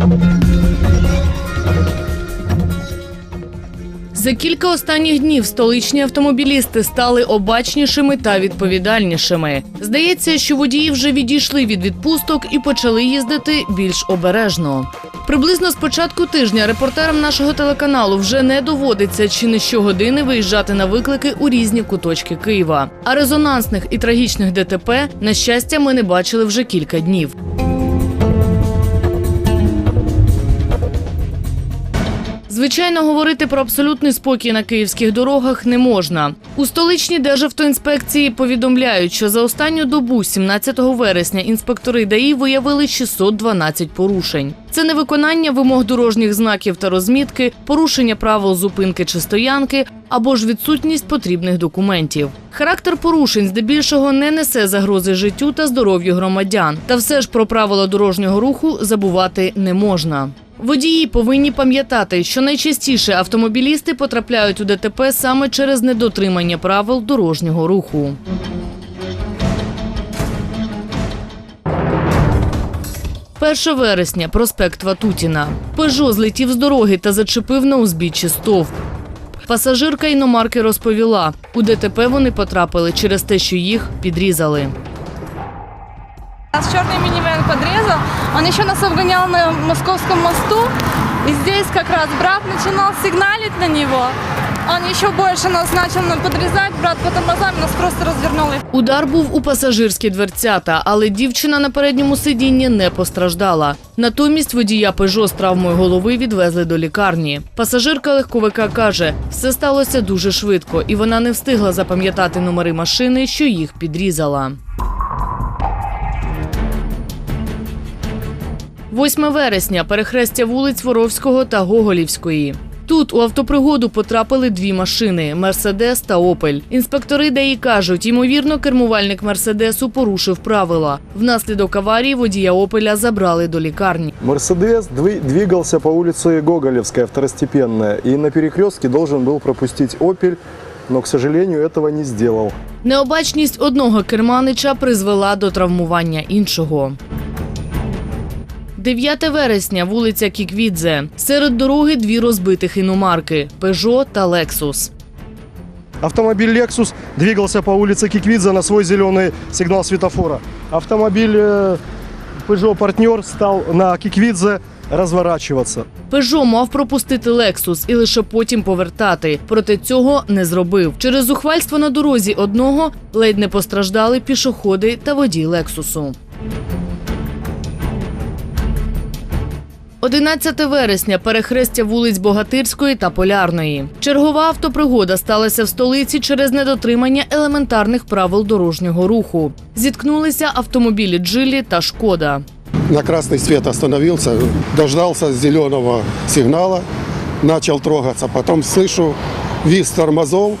thank you За кілька останніх днів столичні автомобілісти стали обачнішими та відповідальнішими. Здається, що водії вже відійшли від відпусток і почали їздити більш обережно. Приблизно з початку тижня репортерам нашого телеканалу вже не доводиться чи не щогодини виїжджати на виклики у різні куточки Києва. А резонансних і трагічних ДТП, на щастя, ми не бачили вже кілька днів. Звичайно, говорити про абсолютний спокій на київських дорогах не можна. У столичній Державтоінспекції повідомляють, що за останню добу, 17 вересня, інспектори ДАІ виявили 612 порушень. Це невиконання вимог дорожніх знаків та розмітки, порушення правил зупинки чи стоянки або ж відсутність потрібних документів. Характер порушень здебільшого не несе загрози життю та здоров'ю громадян. Та все ж про правила дорожнього руху забувати не можна. Водії повинні пам'ятати, що найчастіше автомобілісти потрапляють у ДТП саме через недотримання правил дорожнього руху. Перше вересня, проспект Ватутіна. Пежо злетів з дороги та зачепив на узбіччі стовп. Пасажирка іномарки розповіла, у ДТП вони потрапили через те, що їх підрізали. Нас черный минивэн подрезал, он еще нас обгонял на Московском мосту, и здесь как раз брат начинал сигналить на него. Он еще больше нас начал подрезать, брат по тормозам нас просто развернул. Удар був у пасажирські дверцята, але дівчина на передньому сидінні не постраждала. Натомість водія Пежо з травмою голови відвезли до лікарні. Пасажирка легковика каже, все сталося дуже швидко, і вона не встигла запам'ятати номери машини, що їх підрізала. 8 вересня перехрестя вулиць Воровського та Гоголівської. Тут у автопригоду потрапили дві машини Мерседес та Опель. Інспектори ДАІ кажуть, ймовірно, кермувальник Мерседесу порушив правила. Внаслідок аварії водія Опеля забрали до лікарні. Мерседес дви- двигался по улице Гоголевская, второстепенная, и на перекрестке должен был пропустить «Опель», но, к сожалению, этого не сделал. Необачність одного керманича призвела до травмування іншого. 9 вересня, вулиця Кіквідзе. Серед дороги дві розбитих іномарки Пежо та Лексус. Автомобиль «Лексус» двигался по улице Киквидзе на свой зеленый сигнал светофора. Автомобиль э, Peugeot «Партнер» стал на Киквидзе разворачиваться. Пежо мав пропустити Лексус і лише потім повертати. Проте цього не зробив. Через зухвальство на дорозі одного ледь не постраждали пішоходи та водій Лексусу. 11 вересня перехрестя вулиць Богатирської та Полярної. Чергова автопригода сталася в столиці через недотримання елементарних правил дорожнього руху. Зіткнулися автомобілі Джилі та Шкода. на красный свет остановился, дождался зеленого сигнала, начал трогаться. Потом слышу визг тормозов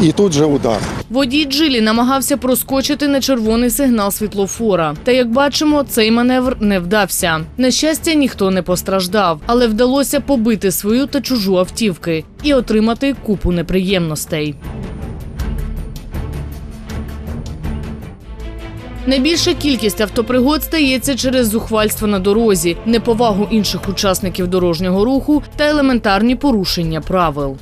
и тут же удар. Водій Джилі намагався проскочити на червоний сигнал світлофора. Та як бачимо, цей маневр не вдався. На щастя, ніхто не постраждав, але вдалося побити свою та чужу автівки і отримати купу неприємностей. Найбільша кількість автопригод стається через зухвальство на дорозі, неповагу інших учасників дорожнього руху та елементарні порушення правил.